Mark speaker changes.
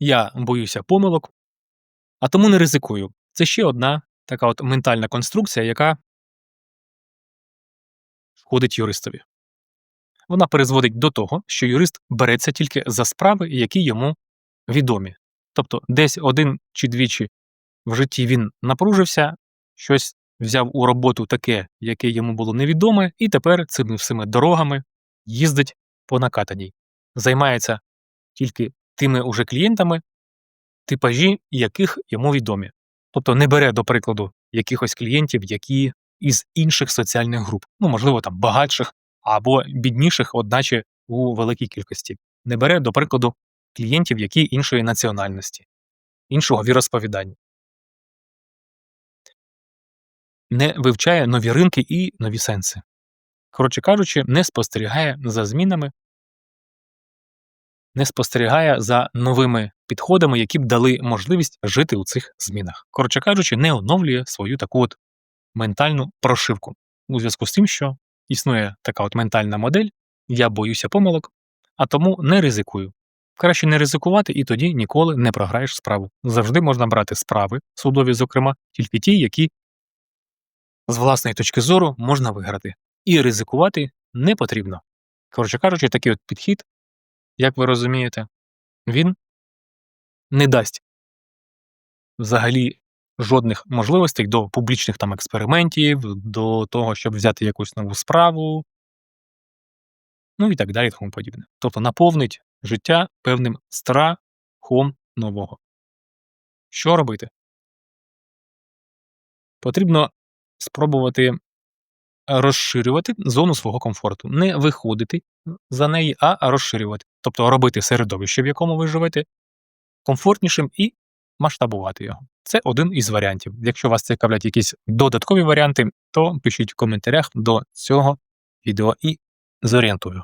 Speaker 1: Я боюся помилок, а тому не ризикую. Це ще одна така от ментальна конструкція, яка шкодить юристові. Вона призводить до того, що юрист береться тільки за справи, які йому відомі. Тобто, десь один чи двічі в житті він напружився, щось взяв у роботу таке, яке йому було невідоме, і тепер цими всіми дорогами їздить по накатаній, займається тільки тими уже клієнтами, типажі яких йому відомі. Тобто не бере, до прикладу, якихось клієнтів, які із інших соціальних груп, ну, можливо, там багатших або бідніших, одначе у великій кількості. Не бере, до прикладу, клієнтів, які іншої національності, іншого віросповідання. Не вивчає нові ринки і нові сенси. Коротше кажучи, не спостерігає за змінами, не спостерігає за новими підходами, які б дали можливість жити у цих змінах. Коротше кажучи, не оновлює свою таку от ментальну прошивку. У зв'язку з тим, що існує така от ментальна модель, я боюся помилок, а тому не ризикую. Краще не ризикувати, і тоді ніколи не програєш справу. Завжди можна брати справи, судові, зокрема, тільки ті, які з власної точки зору можна виграти. І ризикувати не потрібно. Коротше кажучи, такий от підхід, як ви розумієте, він не дасть взагалі жодних можливостей до публічних там експериментів, до того, щоб взяти якусь нову справу, ну і так далі, тому подібне. Тобто наповнить життя певним страхом нового. Що робити? Потрібно спробувати розширювати зону свого комфорту, не виходити за неї, а розширювати. Тобто робити середовище, в якому ви живете, комфортнішим і масштабувати його. Це один із варіантів. Якщо вас цікавлять якісь додаткові варіанти, то пишіть в коментарях до цього відео і зорієнтую.